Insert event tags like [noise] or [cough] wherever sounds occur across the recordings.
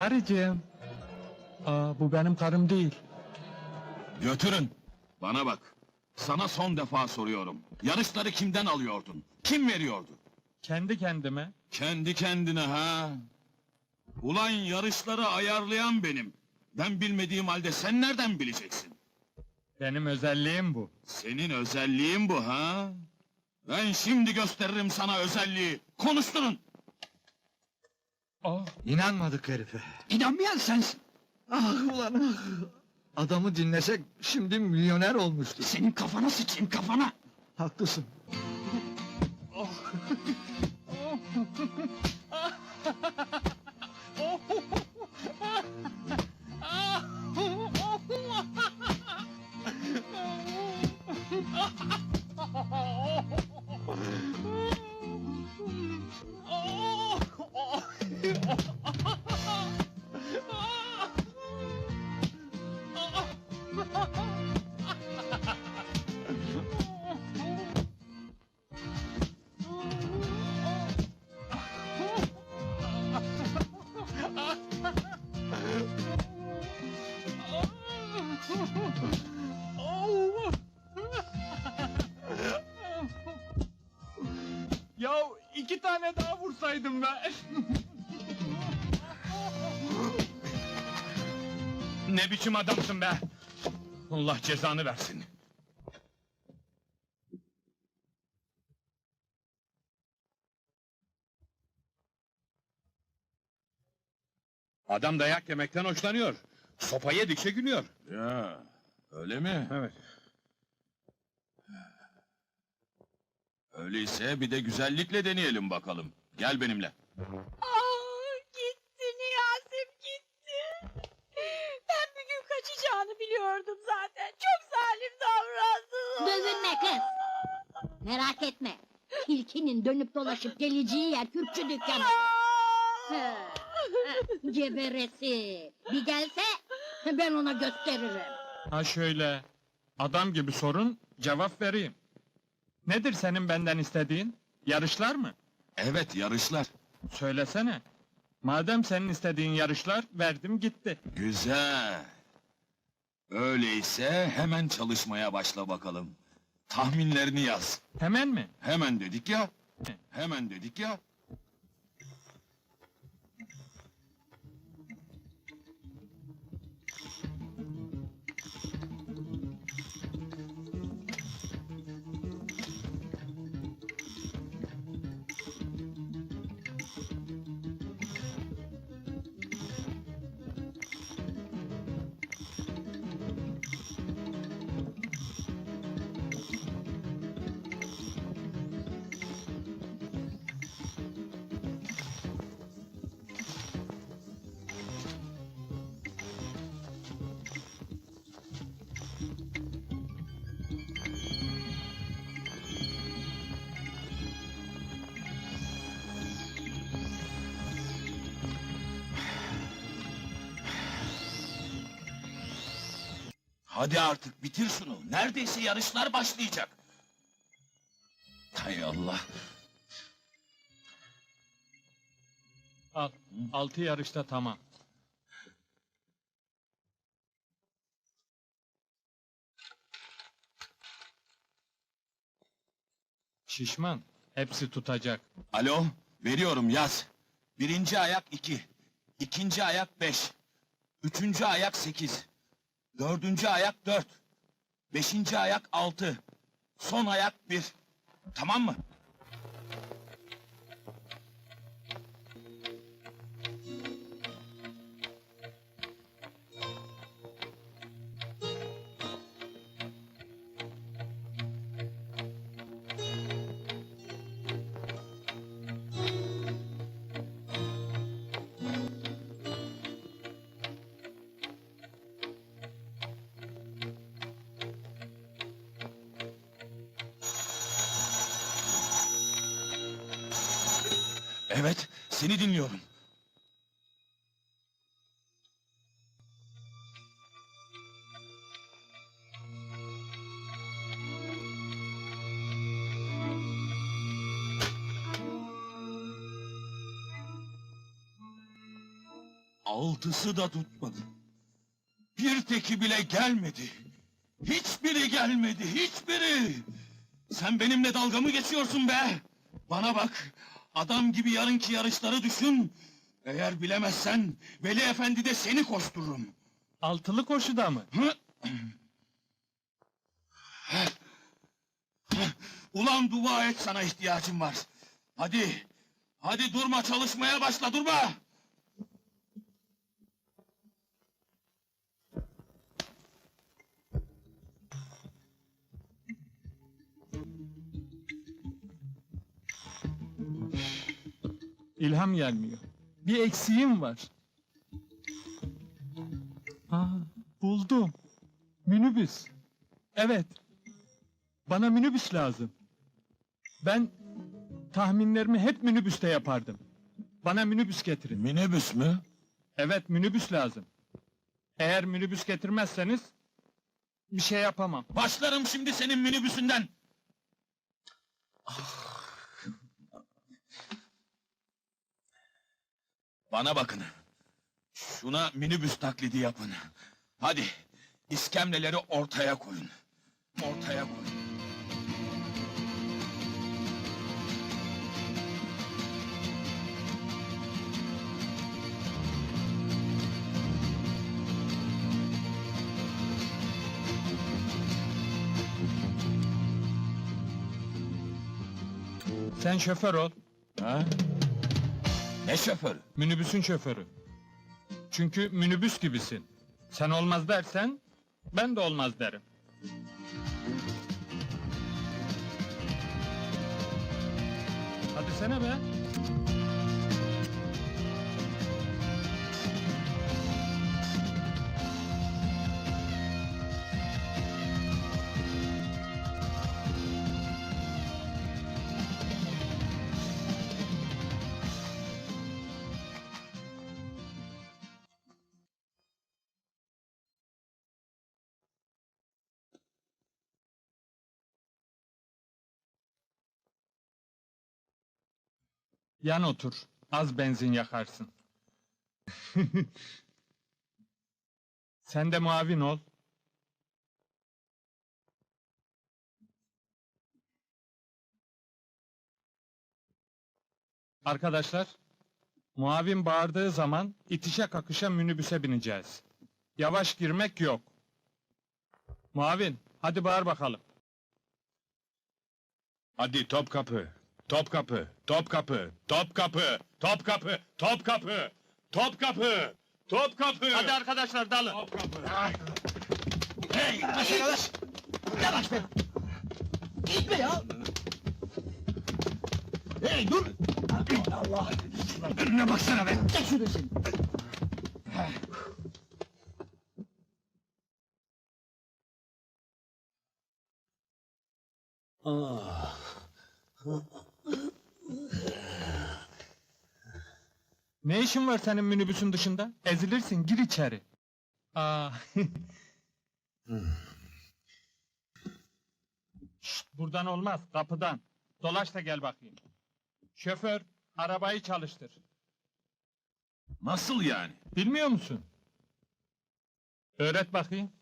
Karıcığım. Aa, bu benim karım değil. Götürün. Bana bak. Sana son defa soruyorum. Yarışları kimden alıyordun? Kim veriyordu? Kendi kendime. Kendi kendine ha? Ulan yarışları ayarlayan benim. Ben bilmediğim halde sen nereden bileceksin? Benim özelliğim bu. Senin özelliğin bu ha? Ben şimdi gösteririm sana özelliği. Konuşturun. Aa, İnanmadık herife. İnanmayan sensin. Ah ulan ah. Adamı dinlesek şimdi milyoner olmuştu. Senin kafana sıçayım kafana. Haklısın. [laughs] [laughs] ya iki tane daha vursaydım be. [laughs] ne biçim adamsın be? Allah cezanı versin. Adam dayak yemekten hoşlanıyor. Sopa yedikçe gülüyor. Ya, öyle mi? Evet. Öyleyse bir de güzellikle deneyelim bakalım. Gel benimle. Ah gitti Niyasim gitti. Ben bir gün kaçacağını biliyordum zaten. Çok zalim davrandı. Dövünme kız. Merak etme. Tilkinin dönüp dolaşıp geleceği yer Kürkçü dükkanı. Hı, Geberesi. Bir gelse ben ona gösteririm. Ha şöyle. Adam gibi sorun, cevap vereyim. Nedir senin benden istediğin? Yarışlar mı? Evet, yarışlar. Söylesene. Madem senin istediğin yarışlar, verdim gitti. Güzel. Öyleyse hemen çalışmaya başla bakalım. Tahminlerini yaz. Hemen mi? Hemen dedik ya. Hemen dedik ya. Hadi artık bitir şunu. Neredeyse yarışlar başlayacak. Hay Allah. Al. Altı yarışta tamam. Şişman. Hepsi tutacak. Alo, veriyorum yaz. Birinci ayak iki. ikinci ayak beş. Üçüncü ayak sekiz. Dördüncü ayak dört. Beşinci ayak altı. Son ayak bir. Tamam mı? Evet, seni dinliyorum. Altısı da tutmadı. Bir teki bile gelmedi. Hiçbiri gelmedi, hiçbiri. Sen benimle dalga mı geçiyorsun be? Bana bak, adam gibi yarınki yarışları düşün. Eğer bilemezsen, Veli Efendi de seni koştururum. Altılı koşuda mı? Hı? Ulan dua et sana ihtiyacım var. Hadi, hadi durma çalışmaya başla durma. İlham gelmiyor. Bir eksiğim var. Aa, buldum. Minibüs. Evet. Bana minibüs lazım. Ben tahminlerimi hep minibüste yapardım. Bana minibüs getirin. Minibüs mü? Evet minibüs lazım. Eğer minibüs getirmezseniz bir şey yapamam. Başlarım şimdi senin minibüsünden. Bana bakın. Şuna minibüs taklidi yapın. Hadi, iskemleleri ortaya koyun. Ortaya koyun. Sen şoför ol. Şoförü? Minibüsün şoförü. Çünkü minibüs gibisin. Sen olmaz dersen ben de olmaz derim. Hadi sene be. Yan otur. Az benzin yakarsın. [laughs] Sen de muavin ol. Arkadaşlar, muavin bağırdığı zaman itişe kakışa minibüse bineceğiz. Yavaş girmek yok. Muavin, hadi bağır bakalım. Hadi Topkapı, Topkapı, Topkapı, Topkapı, Topkapı, Topkapı, Topkapı, Topkapı. Hadi arkadaşlar dalın. Hey, yavaş yavaş! Yavaş be! Gitme ya. Hey dur. Allah. Önüne baksana be. Çek şunu sen. Ne işin var senin minibüsün dışında? Ezilirsin, gir içeri. Aa. [laughs] Şşt, buradan olmaz, kapıdan. Dolaş da gel bakayım. Şoför, arabayı çalıştır. Nasıl yani? Bilmiyor musun? Öğret bakayım.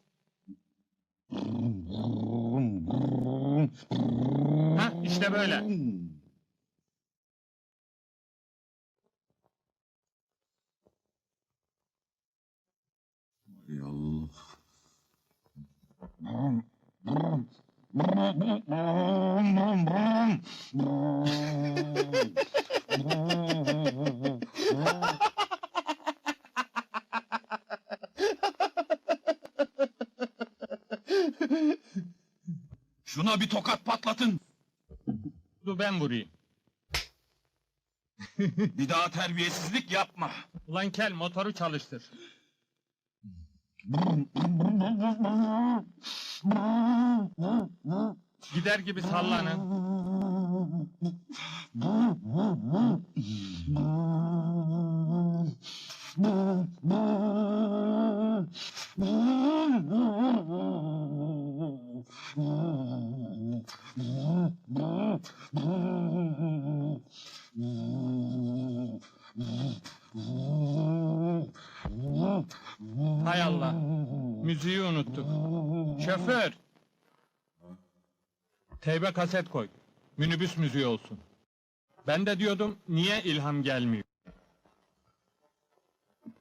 [laughs] Ha, işte böyle. Şuna bir tokat patlatın. Dur ben vurayım. Bir daha terbiyesizlik yapma. Ulan kel motoru çalıştır. [laughs] Gider gibi sallanın. Hay Allah, müziği unuttuk. Şoför. Teybe kaset koy. Minibüs müziği olsun. Ben de diyordum niye ilham gelmiyor?